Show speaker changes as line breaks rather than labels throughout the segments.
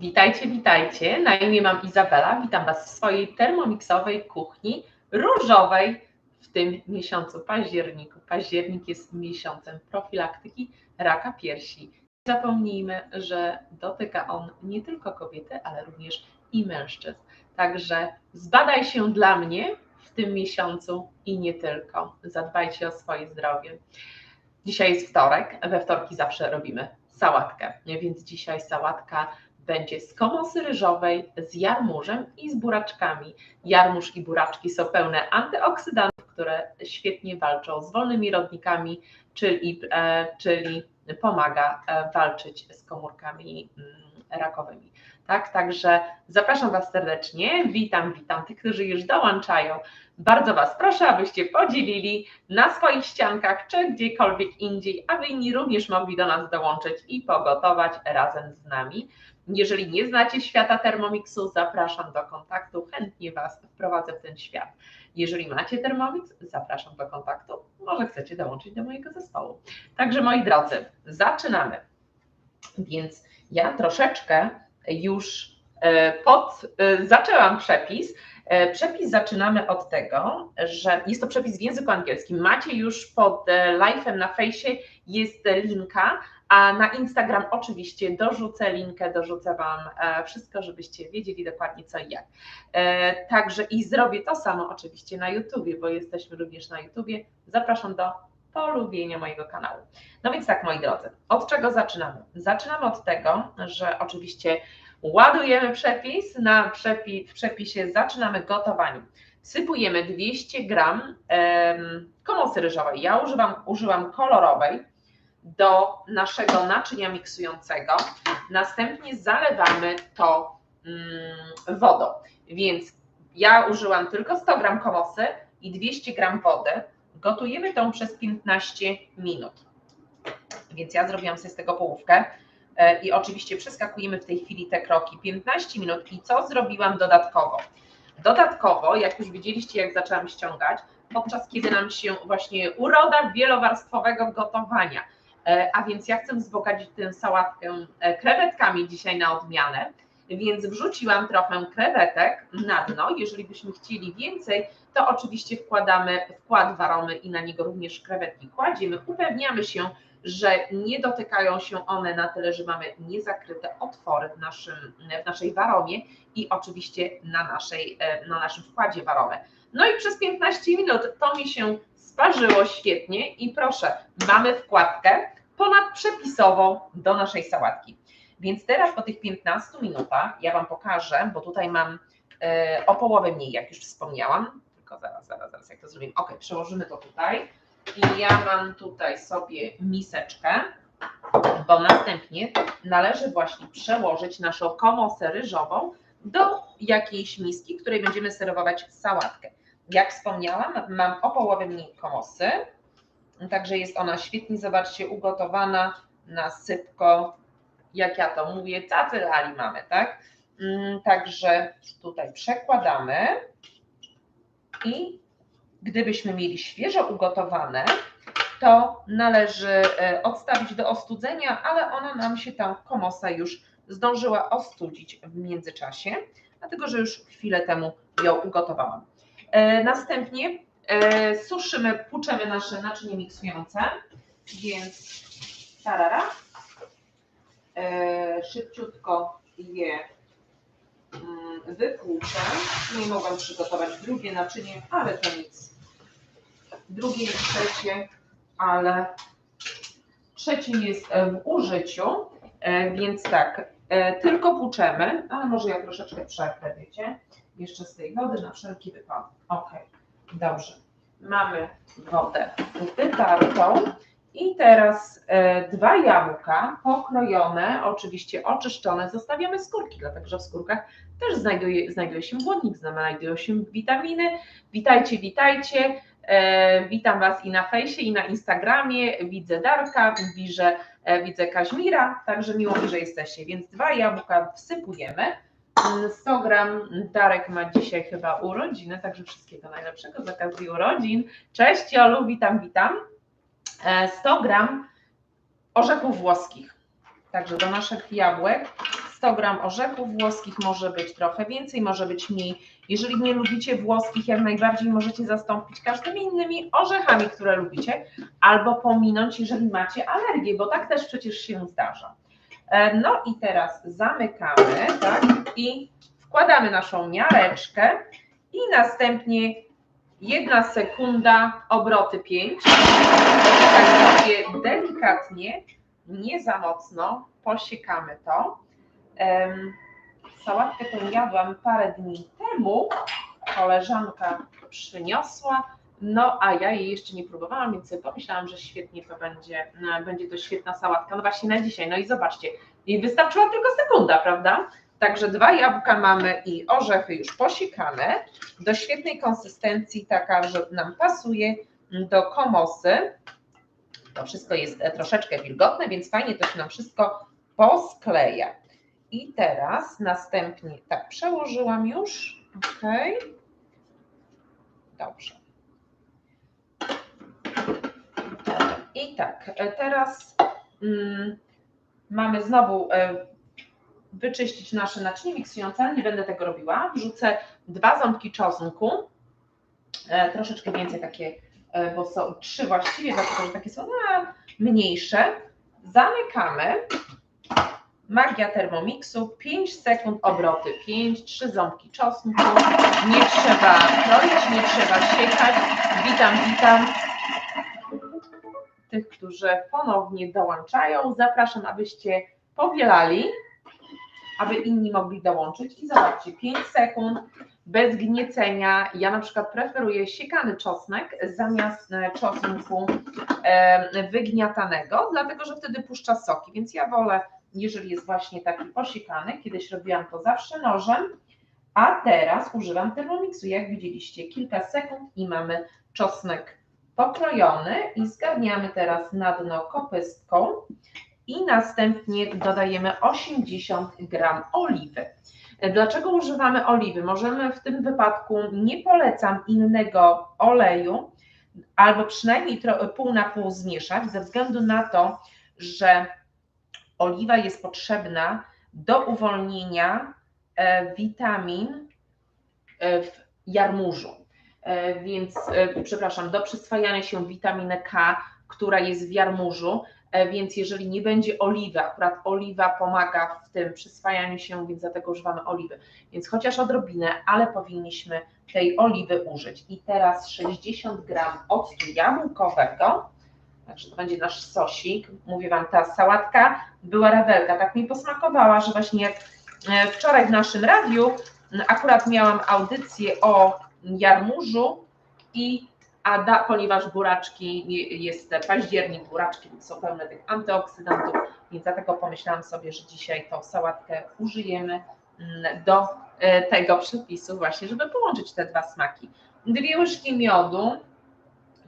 Witajcie, witajcie. Na imię mam Izabela. Witam Was w swojej termomiksowej kuchni różowej w tym miesiącu październiku. Październik jest miesiącem profilaktyki raka piersi. Nie zapomnijmy, że dotyka on nie tylko kobiety, ale również i mężczyzn. Także zbadaj się dla mnie w tym miesiącu i nie tylko. Zadbajcie o swoje zdrowie. Dzisiaj jest wtorek, we wtorki zawsze robimy sałatkę, więc dzisiaj sałatka będzie z komosy ryżowej, z jarmużem i z buraczkami. Jarmuż i buraczki są pełne antyoksydantów, które świetnie walczą z wolnymi rodnikami, czyli, e, czyli pomaga e, walczyć z komórkami mm, rakowymi. Tak, także zapraszam Was serdecznie. Witam, witam tych, którzy już dołączają. Bardzo Was proszę, abyście podzielili na swoich ściankach czy gdziekolwiek indziej, aby inni również mogli do nas dołączyć i pogotować razem z nami. Jeżeli nie znacie świata Thermomixu, zapraszam do kontaktu, chętnie Was wprowadzę w ten świat. Jeżeli macie Thermomix, zapraszam do kontaktu, może chcecie dołączyć do mojego zespołu. Także moi drodzy, zaczynamy. Więc ja troszeczkę już e, pod, e, zaczęłam przepis. E, przepis zaczynamy od tego, że jest to przepis w języku angielskim. Macie już pod live'em na fejsie jest linka, a na Instagram oczywiście dorzucę linkę, dorzucę Wam wszystko, żebyście wiedzieli dokładnie co i jak. Także i zrobię to samo oczywiście na YouTubie, bo jesteśmy również na YouTubie. Zapraszam do polubienia mojego kanału. No więc tak, moi drodzy, od czego zaczynamy? Zaczynamy od tego, że oczywiście ładujemy przepis, na przepi, w przepisie zaczynamy gotowanie. Wsypujemy 200 gram um, komosy ryżowej. Ja używam, użyłam kolorowej do naszego naczynia miksującego. Następnie zalewamy to um, wodą. Więc ja użyłam tylko 100 gram komosy i 200 gram wody. Gotujemy tą przez 15 minut. Więc ja zrobiłam sobie z tego połówkę e, i oczywiście przeskakujemy w tej chwili te kroki 15 minut i co zrobiłam dodatkowo? Dodatkowo, jak już widzieliście, jak zaczęłam ściągać, podczas kiedy nam się właśnie uroda wielowarstwowego gotowania, e, a więc ja chcę wzbogacić tę sałatkę e, krewetkami dzisiaj na odmianę, więc wrzuciłam trochę krewetek na dno. Jeżeli byśmy chcieli więcej, to oczywiście wkładamy wkład waromy i na niego również krewetki kładziemy. Upewniamy się, że nie dotykają się one na tyle, że mamy niezakryte otwory w, naszym, w naszej waromie i oczywiście na, naszej, na naszym wkładzie waromy. No i przez 15 minut to mi się sparzyło świetnie i proszę, mamy wkładkę ponadprzepisową do naszej sałatki. Więc teraz po tych 15 minutach ja Wam pokażę, bo tutaj mam e, o połowę mniej, jak już wspomniałam, tylko zaraz, zaraz, zaraz, jak to zrobimy. Ok, przełożymy to tutaj i ja mam tutaj sobie miseczkę, bo następnie należy właśnie przełożyć naszą komosę ryżową do jakiejś miski, w której będziemy serwować sałatkę. Jak wspomniałam, mam o połowę mniej komosy, także jest ona świetnie, zobaczcie, ugotowana na sypko, jak ja to mówię, tacy lali mamy, tak? Mm, także tutaj przekładamy i gdybyśmy mieli świeżo ugotowane, to należy e, odstawić do ostudzenia, ale ona nam się ta komosa już zdążyła ostudzić w międzyczasie, dlatego że już chwilę temu ją ugotowałam. E, następnie e, suszymy, płuczemy nasze naczynie miksujące, więc tarara, szybciutko je mm, wypłuczę. Nie mogłam przygotować drugie naczynie, ale to nic. Drugie i trzecie, ale trzecim jest w użyciu, e, więc tak, e, tylko płuczemy, ale może ja troszeczkę przerwę, wiecie, jeszcze z tej wody na wszelki wypadek. Ok, dobrze. Mamy wodę wytartą. I teraz e, dwa jabłka pokrojone, oczywiście oczyszczone, zostawiamy skórki, dlatego że w skórkach też znajduje, znajduje się błonnik, znajdują się witaminy. Witajcie, witajcie. E, witam Was i na fejsie, i na Instagramie. Widzę Darka, widzę, e, widzę Kaźmira, także miło mi, że jesteście. Więc dwa jabłka wsypujemy. 100 gram, Darek ma dzisiaj chyba urodziny, także wszystkiego najlepszego z okazji urodzin. Cześć Jolu, witam, witam. 100 gram orzechów włoskich. Także do naszych jabłek 100 gram orzechów włoskich, może być trochę więcej, może być mniej. Jeżeli nie lubicie włoskich, jak najbardziej możecie zastąpić każdymi innymi orzechami, które lubicie, albo pominąć, jeżeli macie alergię, bo tak też przecież się zdarza. E, No i teraz zamykamy, tak, i wkładamy naszą miareczkę i następnie jedna sekunda, obroty 5. Tak sobie delikatnie, nie za mocno posiekamy to. Em, Sałatkę tę jadłam parę dni temu. Koleżanka przyniosła, no a ja jej jeszcze nie próbowałam, więc sobie pomyślałam, że świetnie to będzie, no, będzie to świetna sałatka. No właśnie na dzisiaj. No i zobaczcie, jej wystarczyła tylko sekunda, prawda? Także dwa jabłka mamy i orzechy już posiekane, do świetnej konsystencji, taka, że nam pasuje do komosy. To wszystko jest e, troszeczkę wilgotne, więc fajnie to się nam wszystko poskleja. I teraz następnie, tak, przełożyłam już, ok. Dobrze. I tak, e, teraz mm, mamy znowu e, wyczyścić nasze naczynie miksujące, nie będę tego robiła. Wrzucę dwa ząbki czosnku, e, troszeczkę więcej takie, e, bo są trzy właściwie, dlatego że takie są mniejsze. Zamykamy. Magia Thermomixu, 5 sekund obroty, 5, 3 ząbki czosnku, nie trzeba kroić, nie trzeba siekać. Witam, witam tych, którzy ponownie dołączają. Zapraszam, abyście powielali, aby inni mogli dołączyć. I zobaczcie, 5 sekund bez gniecenia. Ja na przykład preferuję siekany czosnek zamiast e, czosnku e, wygniatanego, dlatego że wtedy puszcza soki, więc ja wolę, jeżeli jest właśnie taki posiekany, kiedyś robiłam to zawsze nożem, a teraz używam Thermomixu, jak widzieliście, kilka sekund i mamy czosnek pokrojony i zgarniamy teraz na dno kopystką i następnie dodajemy 80 gram oliwy. Dlaczego używamy oliwy? Możemy w tym wypadku, nie polecam innego oleju, albo przynajmniej pół na pół zmieszać, ze względu na to, że oliwa jest potrzebna do uwolnienia e, witamin e, w jarmużu. E, więc, przepraszam, do przyswajania się witaminy K, która jest w jarmużu, więc jeżeli nie będzie oliwy, akurat oliwa pomaga w tym przyswajaniu się, więc dlatego używamy oliwy. Więc chociaż odrobinę, ale powinniśmy tej oliwy użyć. I teraz 60 gram octu jabłkowego, także to będzie nasz sosik. Mówię Wam, ta sałatka była rawelka, tak mi posmakowała, że właśnie e, wczoraj w naszym radiu akurat miałam audycję o jarmużu i a da, ponieważ buraczki jest październik, buraczki są pełne tych antyoksydantów, więc dlatego pomyślałam sobie, że dzisiaj tą sałatkę użyjemy mm, do e, tego przepisu właśnie, żeby połączyć te dwa smaki. Dwie łyżki miodu.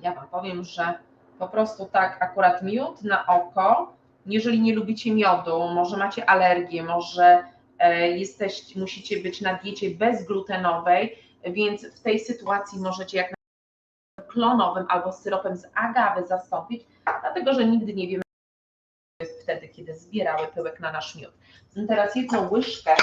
Ja Wam powiem, że po prostu tak akurat miód na oko. Jeżeli nie lubicie miodu, może macie alergię, może e, jesteście, musicie być na diecie bezglutenowej, więc w tej sytuacji możecie jak klonowym albo syropem z agawy zastąpić, dlatego że nigdy nie wiemy, co jest wtedy, kiedy zbierały pyłek na nasz miód. Teraz jedną łyżkę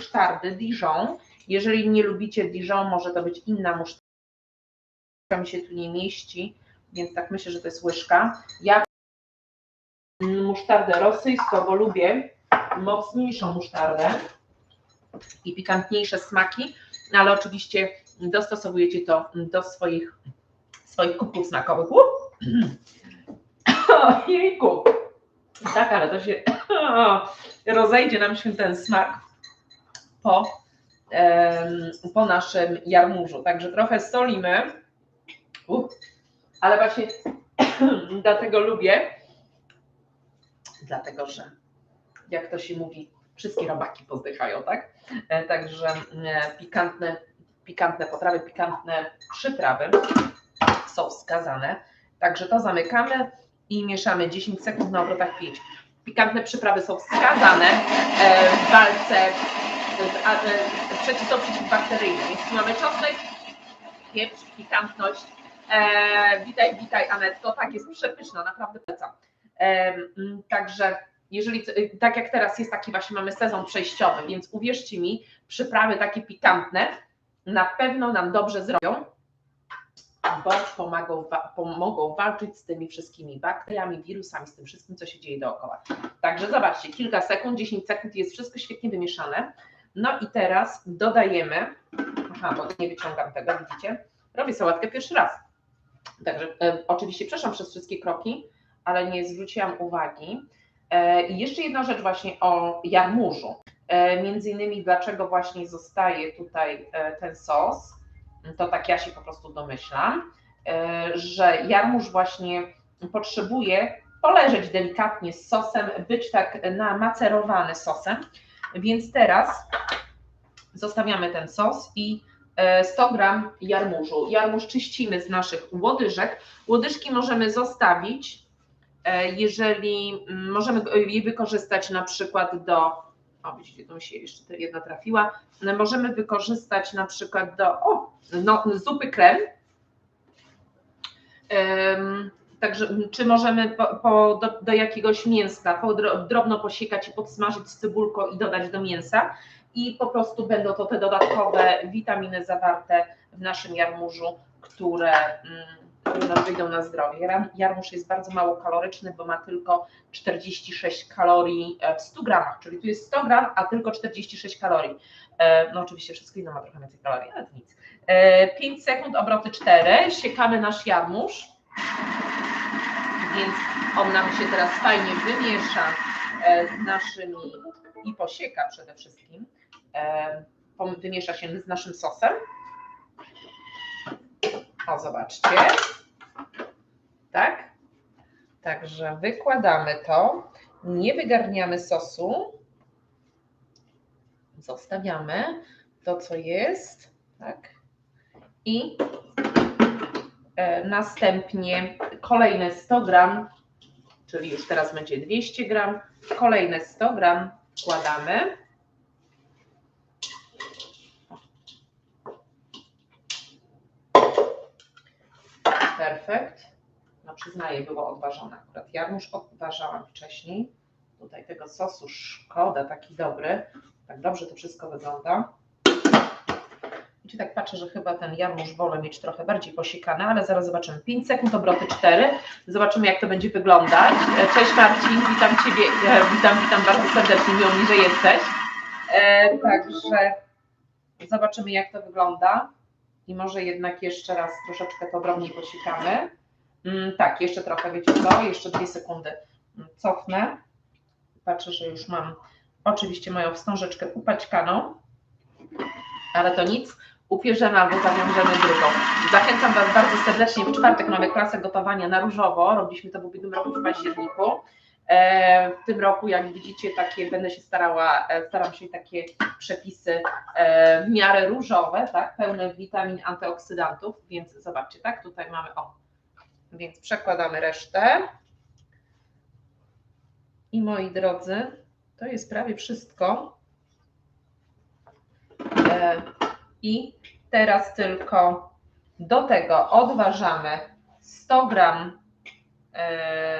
musztardy Dijon. Jeżeli nie lubicie Dijon, może to być inna musztarda. mi się tu nie mieści, więc tak myślę, że to jest łyżka. Ja musztardę rosyjską, bo lubię mocniejszą musztardę i pikantniejsze smaki, ale oczywiście dostosowujecie to do swoich, swoich kubków smakowych. Jejku! Tak, ale to się rozejdzie nam się ten smak po, po naszym jarmużu. Także trochę solimy, ale właśnie dlatego lubię, dlatego że jak to się mówi, wszystkie robaki pozdychają, tak? E, także e, pikantne pikantne potrawy, pikantne przyprawy są wskazane. Także to zamykamy i mieszamy 10 sekund na obrotach 5. Pikantne przyprawy są wskazane e, w walce przeciw, przeciwbakteryjne. Więc tu mamy czosnek, pieprz, pikantność. E, witaj, witaj Anetto, tak jest przepyszna, naprawdę polecam. E, także jeżeli, tak jak teraz jest taki właśnie mamy sezon przejściowy, więc uwierzcie mi, przyprawy takie pikantne na pewno nam dobrze zrobią, bo pomagą, pomogą walczyć z tymi wszystkimi bakteriami, wirusami, z tym wszystkim, co się dzieje dookoła. Także zobaczcie, kilka sekund, 10 sekund jest wszystko świetnie wymieszane. No i teraz dodajemy, aha, bo nie wyciągam tego, widzicie? Robię sałatkę pierwszy raz. Także e, oczywiście przeszłam przez wszystkie kroki, ale nie zwróciłam uwagi. E, I jeszcze jedna rzecz właśnie o jarmużu. E, między innymi dlaczego właśnie zostaje tutaj e, ten sos, to tak ja się po prostu domyślam, e, że jarmuż właśnie potrzebuje poleżeć delikatnie z sosem, być tak namacerowany sosem, więc teraz zostawiamy ten sos i 100 gram jarmużu. Jarmuż czyścimy z naszych łodyżek. Łodyżki możemy zostawić, jeżeli mm, możemy je wykorzystać na przykład do o widzicie, tu mi się jeszcze jedna trafiła, możemy wykorzystać na przykład do o, no, zupy krem, um, Także czy możemy po, po, do, do, jakiegoś mięska po, drobno posiekać i podsmażyć z cebulką i dodać do mięsa? I po prostu będą to te dodatkowe witaminy zawarte w naszym jarmużu, które nam wyjdą na zdrowie. Jarmuż jest bardzo mało kaloryczny, bo ma tylko 46 kalorii e, w 100 gramach, czyli tu jest 100 gram, a tylko 46 kalorii. E, no oczywiście wszystko inne ma trochę więcej kalorii, ale to nic. 5 e, sekund, obroty 4, siekamy nasz jarmuż, więc on nam się teraz fajnie wymiesza z naszymi i posieka przede wszystkim, wymiesza się z naszym sosem. O, zobaczcie tak? Także wykładamy to, nie wygarniamy sosu, zostawiamy to, co jest, tak? I e, następnie kolejne 100 gram, czyli już teraz będzie 200 gram, kolejne 100 gram wkładamy. Perfekt przyznaję, było odważone. Akurat jarmuż odważałam wcześniej. Tutaj tego sosu szkoda, taki dobry. Tak dobrze to wszystko wygląda. I tak patrzę, że chyba ten jarmuż wolę mieć trochę bardziej posiekany, ale zaraz zobaczymy. 5 sekund, obroty 4. Zobaczymy, jak to będzie wyglądać. Cześć Marcin, witam Ciebie, e, witam, witam bardzo serdecznie, miło mi, że jesteś. E, także zobaczymy, jak to wygląda. I może jednak jeszcze raz troszeczkę to drobniej posiekamy. Mm, tak, jeszcze trochę, wiecie co? Jeszcze dwie sekundy cofnę. Patrzę, że już mam oczywiście moją wstążeczkę upaćkaną, ale to nic. Upierzemy albo zawiążemy drugą. Zachęcam Was bardzo serdecznie. W czwartek mamy klasę gotowania na różowo. Robiliśmy to w ubiegłym roku w październiku. E, w tym roku, jak widzicie, takie będę się starała, e, staram się takie przepisy e, w miarę różowe, tak, pełne witamin, antyoksydantów, więc zobaczcie, tak, tutaj mamy, o, więc przekładamy resztę. I moi drodzy, to jest prawie wszystko. E, I teraz tylko do tego odważamy 100 gram,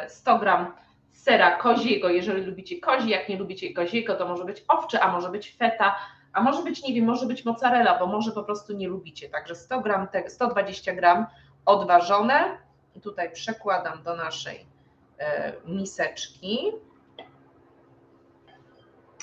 100 e, gram sera koziego, jeżeli lubicie kozi, jak nie lubicie koziego, to może być owcze, a może być feta, a może być, nie wiem, może być mozzarella, bo może po prostu nie lubicie. Także 100 gram, 120 gram odważone, i tutaj przekładam do naszej e, miseczki.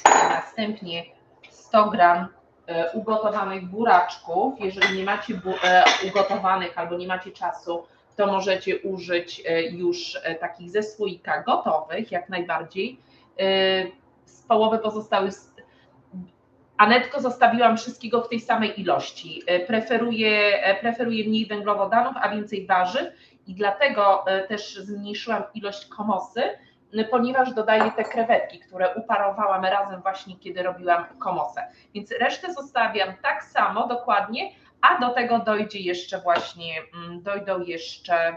Następnie 100 gram e, ugotowanych buraczków. Jeżeli nie macie e, ugotowanych albo nie macie czasu, to możecie użyć już takich ze słoika gotowych, jak najbardziej. Z połowy pozostałych Anetko zostawiłam wszystkiego w tej samej ilości. Preferuję, preferuję mniej węglowodanów, a więcej warzyw i dlatego e, też zmniejszyłam ilość komosy, ponieważ dodaję te krewetki, które uparowałam razem właśnie, kiedy robiłam komosę. Więc resztę zostawiam tak samo, dokładnie, a do tego dojdzie jeszcze właśnie, mm, dojdą jeszcze,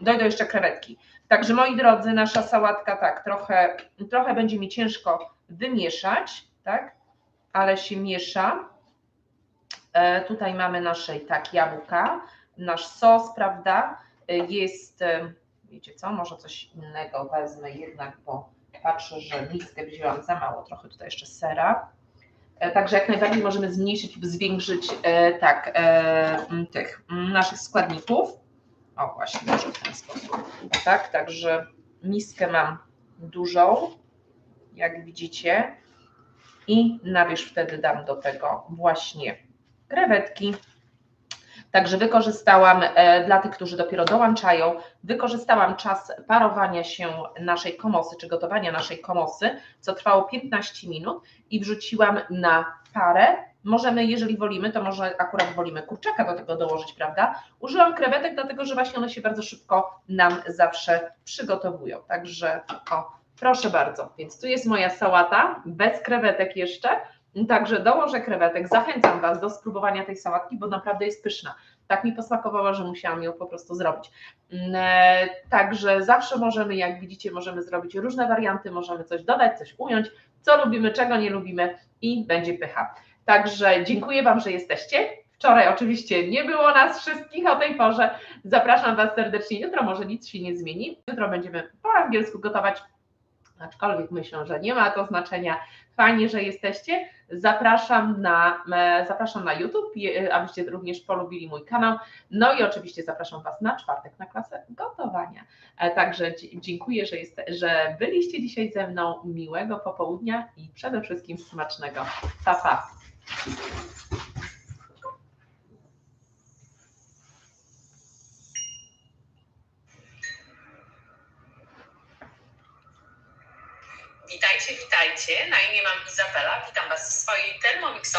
dojdą jeszcze krewetki. Także moi drodzy, nasza sałatka tak, trochę, trochę będzie mi ciężko wymieszać, tak, ale się miesza. E, tutaj mamy nasze tak jabłka, nasz sos, prawda, jest, wiecie co, może coś innego wezmę jednak, bo patrzę, że miskę wzięłam za mało, trochę tutaj jeszcze sera. E, Także jak najbardziej możemy zmniejszyć lub zwiększyć e, tak, e, tych naszych składników. O właśnie, może w ten sposób. Tak, także miskę mam dużą, jak widzicie. I na wierzch wtedy dam do tego właśnie krewetki. Także wykorzystałam, e, dla tych, którzy dopiero dołączają, wykorzystałam czas parowania się naszej komosy, czy gotowania naszej komosy, co trwało 15 minut i wrzuciłam na parę. Możemy, jeżeli wolimy, to może akurat wolimy kurczaka do tego dołożyć, prawda? Użyłam krewetek, dlatego że właśnie one się bardzo szybko nam zawsze przygotowują. Także o, proszę bardzo. Więc tu jest moja sałata, bez krewetek jeszcze. Także dołożę krewetek. Zachęcam Was do spróbowania tej sałatki, bo naprawdę jest pyszna. Tak mi posmakowała, że musiałam ją po prostu zrobić. Mm, e, Także zawsze możemy, jak widzicie, możemy zrobić różne warianty, możemy coś dodać, coś ująć, co lubimy, czego nie lubimy i będzie pycha. Także dziękuję Wam, że jesteście. Wczoraj oczywiście nie było nas wszystkich o tej porze. Zapraszam Was serdecznie. Jutro może nic się nie zmieni. Jutro będziemy po angielsku gotować, aczkolwiek myślę, że nie ma to znaczenia. Fajnie, że jesteście. Zapraszam na, e, zapraszam na YouTube, abyście również polubili mój kanał. No i oczywiście zapraszam Was na czwartek na klasę gotowania. E, Także dziękuję, że, jest, że byliście dzisiaj ze mną. Miłego popołudnia i przede wszystkim smacznego. Pa, pa.
Witajcie. Na imię mam Izabela. Witam Was w swojej termomiksowej